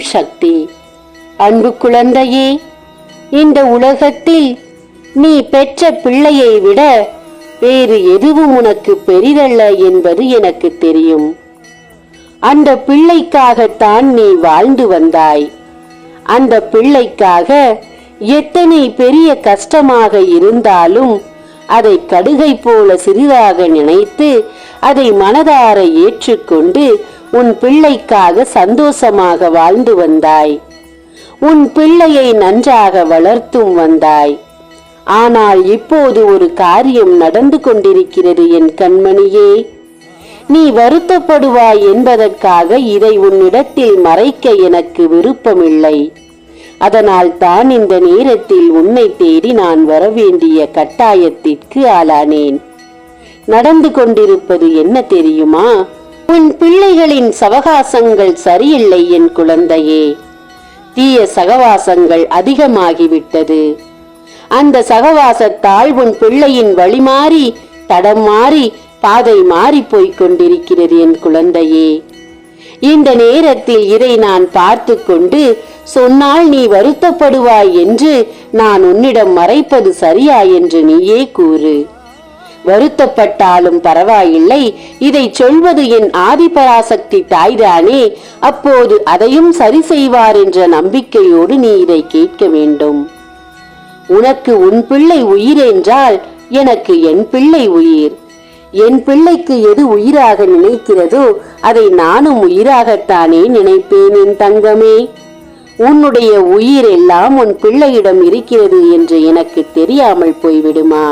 சக்தி. அன்பு குழந்தையே இந்த உலகத்தில் நீ பெற்ற பிள்ளையை விட வேறு எதுவும் உனக்கு பெரிதல்ல என்பது எனக்கு தெரியும். அந்த பிள்ளைக்காகத்தான் நீ வாழ்ந்து வந்தாய். அந்த பிள்ளைக்காக எத்தனை பெரிய கஷ்டமாக இருந்தாலும் அதை கடுகை போல சிறிதாக நினைத்து அதை மனதார ஏற்றுக்கொண்டு உன் பிள்ளைக்காக சந்தோஷமாக வாழ்ந்து வந்தாய். உன் பிள்ளையை நன்றாக வளர்த்தும் வந்தாய். ஆனால் இப்போது ஒரு காரியம் நடந்து கொண்டிருக்கிறது என் கண்மணியே. நீ வருத்தப்படுவாய் என்பதற்காக இதை உன்னிடத்தில் மறைக்க எனக்கு விருப்பமில்லை. அதனால் தான் இந்த நேரத்தில் உன்னை தேடி நான் வரவேண்டிய கட்டாயத்திற்கு ஆளானேன். நடந்து கொண்டிருப்பது என்ன தெரியுமா? உன் பிள்ளைகளின் சவகாசங்கள் சரியில்லை என் குழந்தையே. தீய சகவாசங்கள் அதிகமாகிவிட்டது. அந்த சகவாசத்தால் உன் பிள்ளையின் வழி மாறி தடம் மாறி பாதை மாறி போய்க் கொண்டிருக்கிறது என் குழந்தையே. இந்த நேரத்தில் இதை நான் பார்த்து கொண்டு சொன்னால் நீ வருத்தப்படுவாய் என்று நான் உன்னிடம் மறைப்பது சரியா? என்று நீயே கூறு. வருத்தப்பட்டாலும் பரவாயில்லை. இதை சொல்வது என் ஆதிபராசக்தி தாய்தானே. அப்போது அதையும் சரி செய்வார் என்ற நம்பிக்கையோடு நீ இதை கேட்க வேண்டும். உனக்கு உன் பிள்ளை உயிர் என்றால் எனக்கு என் பிள்ளை உயிர். என் பிள்ளைக்கு எது உயிராக நினைக்கிறதோ அதை நானும் உயிராகத்தானே நினைப்பேன் என் தங்கமே. உன்னுடைய உயிர் எல்லாம் உன் பிள்ளையிடம் இருக்கிறது என்று எனக்கு தெரியாமல் போய்விடுமா?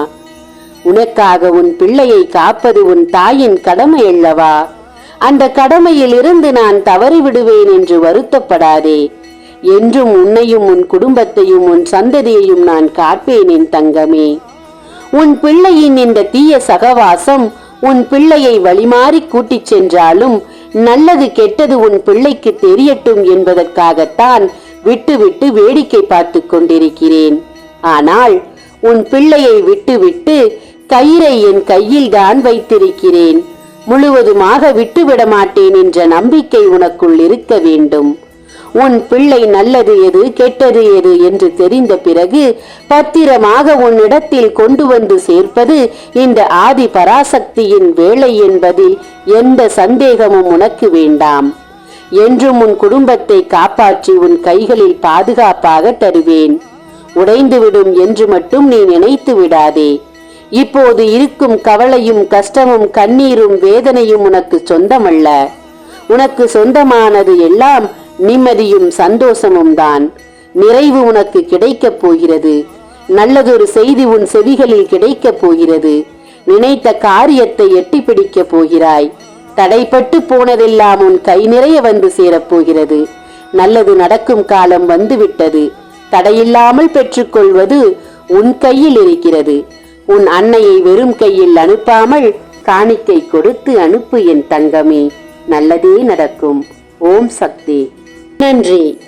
உனக்காக உன் பிள்ளையை காப்பது உன் தாயின் கடமை அல்லவா? அந்த கடமையில் இருந்து நான் தவறி விடுவேன் என்று வருத்தப்படாதே. என்றும் உன்னையும் உன் குடும்பத்தையும் உன் சந்ததியையும் நான் காப்பேன் என் தங்கமே. உன் பிள்ளையின் இந்த தீய சகவாசம் உன் பிள்ளையை வழிமாறி கூட்டிச் சென்றாலும் நல்லது கெட்டது உன் பிள்ளைக்கு தெரியட்டும் என்பதற்காகத்தான் விட்டுவிட்டு வேடிக்கை பார்த்து கொண்டிருக்கிறேன். ஆனால் உன் பிள்ளையை விட்டுவிட்டு கயிறை என் கையில்தான் வைத்திருக்கிறேன். முழுவதுமாக விட்டுவிட மாட்டேன் என்ற நம்பிக்கை உனக்குள் இருக்க வேண்டும். உன் பிள்ளை நல்லது எது கெட்டது எது என்று தெரிந்த பிறகு பத்திரமாக உன்னிடத்தில் கொண்டு வந்து சேர்ப்பது இந்த ஆதி பராசக்தியின் வேலை என்பதில் எந்த சந்தேகமும் உனக்கு வேண்டாம். என்றும் உன் குடும்பத்தை காப்பாற்றி உன் கைகளில் பாதுகாப்பாக தருவேன். உடைந்துவிடும் என்று மட்டும் நீ நினைத்து விடாதே. இப்போது இருக்கும் கவலையும் கஷ்டமும் கண்ணீரும் வேதனையும் உனக்கு சொந்தமல்ல. உனக்கு சொந்தமானது எல்லாம் நிம்மதியும் சந்தோஷமும் தான். நிறைவு உனக்கு கிடைக்கப் போகிறது. நல்லதொரு செய்தி உன் செவிகளில் கிடைக்கப் போகிறது. நினைத்த காரியத்தை எட்டி பிடிக்கப் போகிறாய். தடைப்பட்டு போனதெல்லாம் உன் கை நிறைய வந்து சேரப்போகிறது நல்லது நடக்கும் காலம் வந்துவிட்டது. தடையில்லாமல் பெற்றுக்கொள்வது உன் கையில் இருக்கிறது. உன் அன்னையை வெறும் கையில் அனுப்பாமல் காணிக்கை கொடுத்து அனுப்பு என் தங்கமே. நல்லதே நடக்கும். ஓம் சக்தி. நன்றி.